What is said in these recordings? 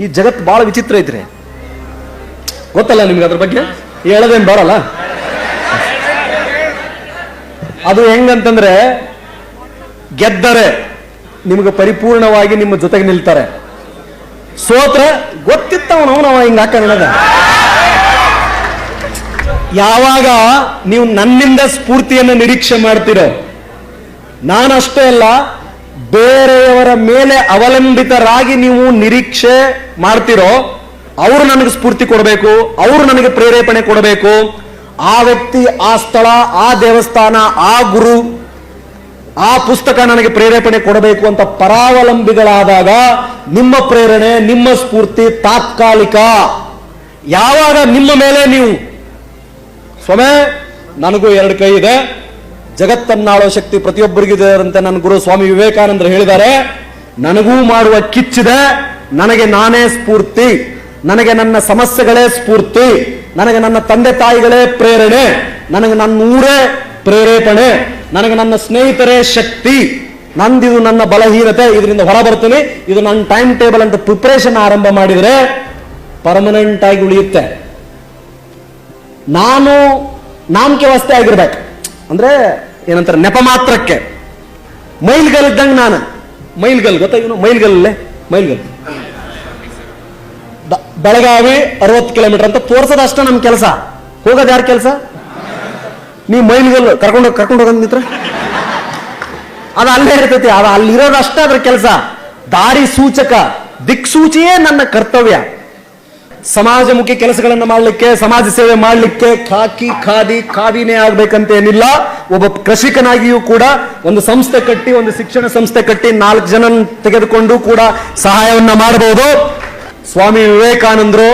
ಈ ಜಗತ್ತು ಬಹಳ ವಿಚಿತ್ರ ಐತ್ರಿ. ಗೊತ್ತಲ್ಲ ನಿಮ್ಗೆ ಅದ್ರ ಬಗ್ಗೆ? ಹೇಳೋದೇನ್ ಬರಲ್ಲ ಅದು ಹೆಂಗಂತಂದ್ರೆ, ಗೆದ್ದರೆ ನಿಮಗೆ ಪರಿಪೂರ್ಣವಾಗಿ ನಿಮ್ಮ ಜೊತೆಗೆ ನಿಲ್ತಾರೆ. ಸೋತ್ರ ಗೊತ್ತಿತ್ತವನು ಅವನವ ಹಿಂಗೆ ಹಾಕ ನನಗ ಯಾವಾಗ ನೀವು ನನ್ನಿಂದ ಸ್ಫೂರ್ತಿಯನ್ನು ನಿರೀಕ್ಷೆ ಮಾಡ್ತೀರೋ, ನಾನಷ್ಟೇ ಅಲ್ಲ ಬೇರೆಯವರ ಮೇಲೆ ಅವಲಂಬಿತರಾಗಿ ನೀವು ನಿರೀಕ್ಷೆ ಮಾಡ್ತಿರೋ, ಅವರು ನನಗೆ ಸ್ಫೂರ್ತಿ ಕೊಡಬೇಕು, ಅವರು ನನಗೆ ಪ್ರೇರೇಪಣೆ ಕೊಡಬೇಕು. ಆ ವ್ಯಕ್ತಿ, ಆ ಸ್ಥಳ, ಆ ದೇವಸ್ಥಾನ, ಆ ಗುರು, ಆ ಪುಸ್ತಕ ನನಗೆ ಪ್ರೇರೇಪಣೆ ಕೊಡಬೇಕು ಅಂತ ಪರಾವಲಂಬಿಗಳಾದಾಗ ನಿಮ್ಮ ಪ್ರೇರಣೆ, ನಿಮ್ಮ ಸ್ಫೂರ್ತಿ ತಾತ್ಕಾಲಿಕ. ಯಾವಾಗ ನಿಮ್ಮ ಮೇಲೆ ನೀವು, ಸ್ವಾಮಿ, ನನಗೂ ಎರಡು ಕೈ ಇದೆ. ಜಗತ್ತನ್ನಾಳೋ ಶಕ್ತಿ ಪ್ರತಿಯೊಬ್ಬರಿಗಿದೆ ಅಂತ ನನ್ನ ಗುರು ಸ್ವಾಮಿ ವಿವೇಕಾನಂದರು ಹೇಳಿದ್ದಾರೆ. ನನಗೂ ಮಾಡುವ ಕಿಚ್ಚಿದೆ, ನನಗೆ ನಾನೇ ಸ್ಫೂರ್ತಿ, ನನಗೆ ನನ್ನ ಸಮಸ್ಯೆಗಳೇ ಸ್ಫೂರ್ತಿ, ನನಗೆ ನನ್ನ ತಂದೆ ತಾಯಿಗಳೇ ಪ್ರೇರಣೆ, ನನಗೆ ನನ್ನ ಊರೇ ಪ್ರೇರೇಪಣೆ, ನನಗೆ ನನ್ನ ಸ್ನೇಹಿತರೇ ಶಕ್ತಿ, ನಂದಿದು ನನ್ನ ಬಲಹೀನತೆ, ಇದರಿಂದ ಹೊರ ಬರ್ತೀನಿ ಇದು ನನ್ನ ಟೈಮ್ ಟೇಬಲ್ ಅಂತ ಪ್ರಿಪರೇಷನ್ ಆರಂಭ ಮಾಡಿದರೆ ಪರ್ಮನೆಂಟ್ ಆಗಿ ಉಳಿಯುತ್ತೆ. ನಾನು ನಾಮಕೆ ವಾಸ್ತೆ ಆಗಿರ್ಬೇಕು. ಅಂದ್ರೆ ಏನಂತಾರೆ, ನೆಪ ಮಾತ್ರಕ್ಕೆ. ಮೈಲ್ಗಲ್ ಇದ್ದಂಗೆ ನಾನು. ಮೈಲ್ಗಲ್ ಗೊತ್ತಾ ಇವನು? ಮೈಲ್ಗಲ್ಲೇ? ಮೈಲ್ಗಲ್. ಬೆಳಗಾವಿ ಅರವತ್ತು ಕಿಲೋಮೀಟರ್ ಅಂತ ತೋರ್ಸೋದಷ್ಟೇ ನಮ್ಮ ಕೆಲಸ. ಹೋಗೋದು ಯಾರ ಕೆಲಸ? ನೀ ಮೈಲ್ಗಲ್ ಕರ್ಕೊಂಡು ಕರ್ಕೊಂಡು ಹೋಗೋದು ಮಿತ್ರ ಅದು ಅಲ್ಲೇ ಇರ್ತೈತಿ, ಅದು ಅಲ್ಲಿರೋದಷ್ಟೇ ಅದ್ರ ಕೆಲಸ. ದಾರಿ ಸೂಚಕ, ದಿಕ್ಸೂಚಿಯೇ ನನ್ನ ಕರ್ತವ್ಯ. ಸಮಾಜಮುಖಿ ಕೆಲಸಗಳನ್ನು ಮಾಡಲಿಕ್ಕೆ, ಸಮಾಜ ಸೇವೆ ಮಾಡಲಿಕ್ಕೆ ಖಾಕಿ, ಖಾದಿ, ಖಾದಿನೇ ಆಗ್ಬೇಕಂತ ಏನಿಲ್ಲ ಒಬ್ಬ ಕೃಷಿಕನಾಗಿಯೂ ಕೂಡ, ಒಂದು ಸಂಸ್ಥೆ ಕಟ್ಟಿ, ಒಂದು ಶಿಕ್ಷಣ ಸಂಸ್ಥೆ ಕಟ್ಟಿ ನಾಲ್ಕು ಜನ ತೆಗೆದುಕೊಂಡು ಕೂಡ ಸಹಾಯವನ್ನ ಮಾಡಬಹುದು ಸ್ವಾಮಿ ವಿವೇಕಾನಂದರು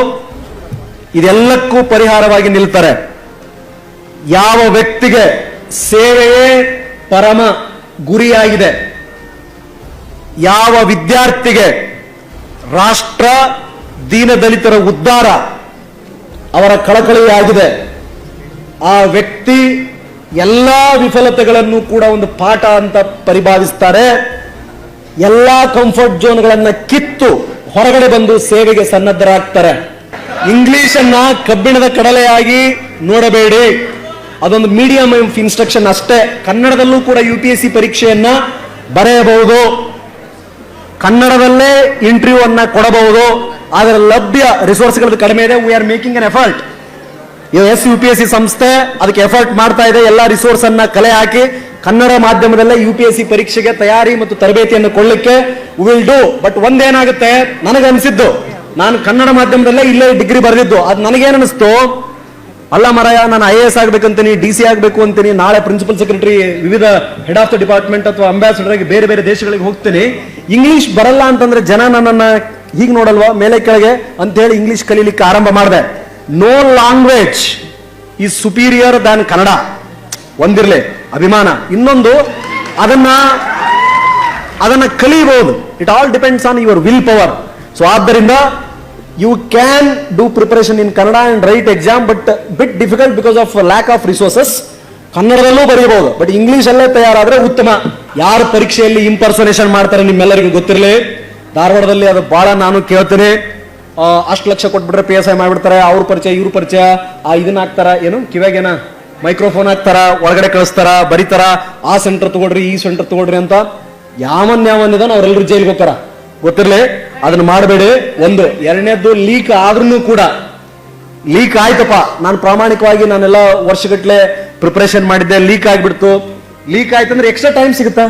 ಇದೆಲ್ಲಕ್ಕೂ ಪರಿಹಾರವಾಗಿ ನಿಲ್ತಾರೆ. ಯಾವ ವ್ಯಕ್ತಿಗೆ ಸೇವೆಯೇ ಪರಮ ಗುರಿಯಾಗಿದೆ, ಯಾವ ವಿದ್ಯಾರ್ಥಿಗೆ ರಾಷ್ಟ್ರ ದೀನದಲಿತರ ಉದ್ಧಾರ ಅವರ ಕಳಕಳಿಯಾಗಿದೆ ಆ ವ್ಯಕ್ತಿ ಎಲ್ಲ ವಿಫಲತೆಗಳನ್ನು ಕೂಡ ಒಂದು ಪಾಠ ಅಂತ ಪರಿಭಾವಿಸ್ತಾರೆ. ಎಲ್ಲ ಕಂಫರ್ಟ್ ಝೋನ್ಗಳನ್ನ ಕಿತ್ತು ಹೊರಗಡೆ ಬಂದು ಸೇವೆಗೆ ಸನ್ನದ್ಧರಾಗ್ತಾರೆ. ಇಂಗ್ಲಿಷ್ ಅನ್ನ ಕಬ್ಬಿಣದ ಕಡಲೆಯಾಗಿ ನೋಡಬೇಡಿ. ಅದೊಂದು ಮೀಡಿಯಂ ಇನ್ಸ್ಟ್ರಕ್ಷನ್ ಅಷ್ಟೇ. ಕನ್ನಡದಲ್ಲೂ ಕೂಡ ಯು ಪಿ ಎಸ್ ಸಿ ಪರೀಕ್ಷೆಯನ್ನ ಬರೆಯಬಹುದು. ಕನ್ನಡದಲ್ಲೇ ಇಂಟರ್ವ್ಯೂ ಅನ್ನ ಕೊಡಬಹುದು, ಆದರೆ ಲಭ್ಯ ರಿಸೋರ್ಸ್ಗಳದ್ದು ಕಡಿಮೆ ಇದೆ. We are making an effort U P S C C ಸಂಸ್ಥೆ ಅದಕ್ಕೆ ಎಫರ್ಟ್ ಮಾಡ್ತಾ ಇದೆ. ಎಲ್ಲ ರಿಸೋರ್ಸ್ ಅನ್ನ ಕಲೆ ಹಾಕಿ ಕನ್ನಡ ಮಾಧ್ಯಮದಲ್ಲೇ ಯು ಪಿ ಎಸ್ ಸಿ ಪರೀಕ್ಷೆಗೆ ತಯಾರಿ ಮತ್ತು ತರಬೇತಿಯನ್ನು ಕೊಡಲಿಕ್ಕೆ ವಿಲ್ ಡೂ ಬಟ್ ಒಂದೇನಾಗುತ್ತೆ? ನನಗನ್ಸಿದ್ದು. ನಾನು ಕನ್ನಡ ಮಾಧ್ಯಮದಲ್ಲೇ ಇಲ್ಲೇ ಡಿಗ್ರಿ ಬರೆದಿದ್ದು. ಅದು ನನಗೇನಿಸ್ತು ಅಲ್ಲ ಮಾರಾಯ, ನಾನು ಐ ಎ ಎಸ್ ಆಗ್ಬೇಕಂತೀನಿ ಡಿ ಸಿ ಆಗ್ಬೇಕು ಅಂತೀನಿ. ನಾಳೆ ಪ್ರಿನ್ಸಿಪಲ್ ಸೆಕ್ರೆಟರಿ ವಿವಿಧ ಹೆಡ್ ಆಫ್ ದ ಡಿಪಾರ್ಟ್ಮೆಂಟ್ ಅಥವಾ ಅಂಬಾಸಿಡರ್ ಆಗಿ ಬೇರೆ ಬೇರೆ ದೇಶಗಳಿಗೆ ಹೋಗ್ತೀನಿ. ಇಂಗ್ಲಿಷ್ ಬರಲ್ಲ ಅಂತಂದ್ರೆ ಜನ ನನ್ನನ್ನು ಹೀಗೆ ನೋಡಲ್ವಾ? ಮೇಲೆ ಕೆಳಗೆ ಅಂತ ಹೇಳಿ ಇಂಗ್ಲಿಷ್ ಕಲೀಲಿಕ್ಕೆ ಆರಂಭ ಮಾಡಿದೆ. No language is superior than Kannada ಒಂದಿರ್ಲಿ, ಅಭಿಮಾನ. ಇನ್ನೊಂದು, ಅದನ್ನ ಅದನ್ನ ಕಲಿಯಬಹುದು it all depends on your will power so ಆದ್ದರಿಂದ you can do preparation in Kannada and write exam but bit difficult because of lack of resources ಕನ್ನಡದಲ್ಲೂ ಬರೀಬಹುದು but English ಅಲ್ಲೇ ತಯಾರಾದ್ರೆ ಉತ್ತಮ ಯಾರು ಪರೀಕ್ಷೆಯಲ್ಲಿ ಇಂಪರ್ಸನೇಷನ್ ಮಾಡ್ತಾರೆ ನಿಮ್ಮೆಲ್ಲರಿಗೂ ಗೊತ್ತಿರಲಿ ಧಾರವಾಡದಲ್ಲಿ ಅದು ಬಹಳ ನಾನು ಕೇಳ್ತೀನಿ ಅಷ್ಟು ಲಕ್ಷ ಕೊಟ್ಬಿಟ್ರೆ ಪಿ ಎಸ್ ಐ ಮಾಡಿಬಿಡ್ತಾರೆ, ಅವ್ರ ಪರಿಚಯ, ಇವ್ರ ಪರಿಚಯ. ಆ, ಇದನ್ನ ಹಾಕ್ತಾರ? ಏನು? ಕಿವ್ಯಾಗೇನ? ಮೈಕ್ರೋಫೋನ್ ಹಾಕ್ತಾರ? ಒಳಗಡೆ ಕಳಿಸ್ತಾರ? ಬರೀತಾರ? ಆ ಸೆಂಟರ್ ತಗೊಳ್ರಿ, ಈ ಸೆಂಟರ್ ತಗೊಳ್ರಿ ಅಂತ ಯಾವನ್ ಯಾವನ್ ಇದಾನ ಅವರೆಲ್ಲರೂ ಜೈಲಿಗೆ ಹೋಗ್ತಾರ? ಗೊತ್ತಿರ್ಲಿ? ಅದನ್ನ ಮಾಡಬೇಡಿ. ಒಂದು, ಎರಡನೇದ್ದು ಲೀಕ್ ಆದ್ರೂ ಕೂಡ. ಲೀಕ್ ಆಯ್ತಪ್ಪ. ನಾನು ಪ್ರಾಮಾಣಿಕವಾಗಿ ನಾನೆಲ್ಲ ವರ್ಷಗಟ್ಲೆ ಪ್ರಿಪರೇಷನ್ ಮಾಡಿದ್ದೆ. ಲೀಕ್ ಆಗ್ಬಿಡ್ತು. ಲೀಕ್ ಆಯ್ತಂದ್ರೆ ಎಕ್ಸ್ಟ್ರಾ ಟೈಮ್ ಸಿಗುತ್ತಾ?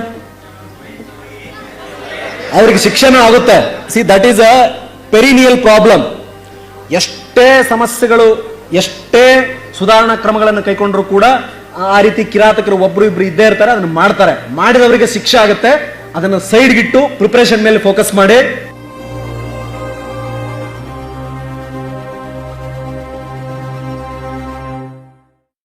ಅವ್ರಿಗೆ ಶಿಕ್ಷಣ ಆಗುತ್ತೆ. See that is a perennial problem ಎಷ್ಟೇ ಸಮಸ್ಯೆಗಳು, ಎಷ್ಟೇ ಸುಧಾರಣಾ ಕ್ರಮಗಳನ್ನು ಕೈಕೊಂಡ್ರು ಕೂಡ, ಆ ರೀತಿ ಕಿರಾತಕರು ಒಬ್ರು ಇಬ್ರು ಇದ್ದೇ ಇರ್ತಾರೆ, ಅದನ್ನ ಮಾಡ್ತಾರೆ. ಮಾಡಿದವರಿಗೆ ಶಿಕ್ಷೆ ಆಗುತ್ತೆ. ಅದನ್ನ ಸೈಡ್ಗಿಟ್ಟು ಪ್ರಿಪ್ರೇಷನ್ ಮೇಲೆ ಫೋಕಸ್ ಮಾಡಿ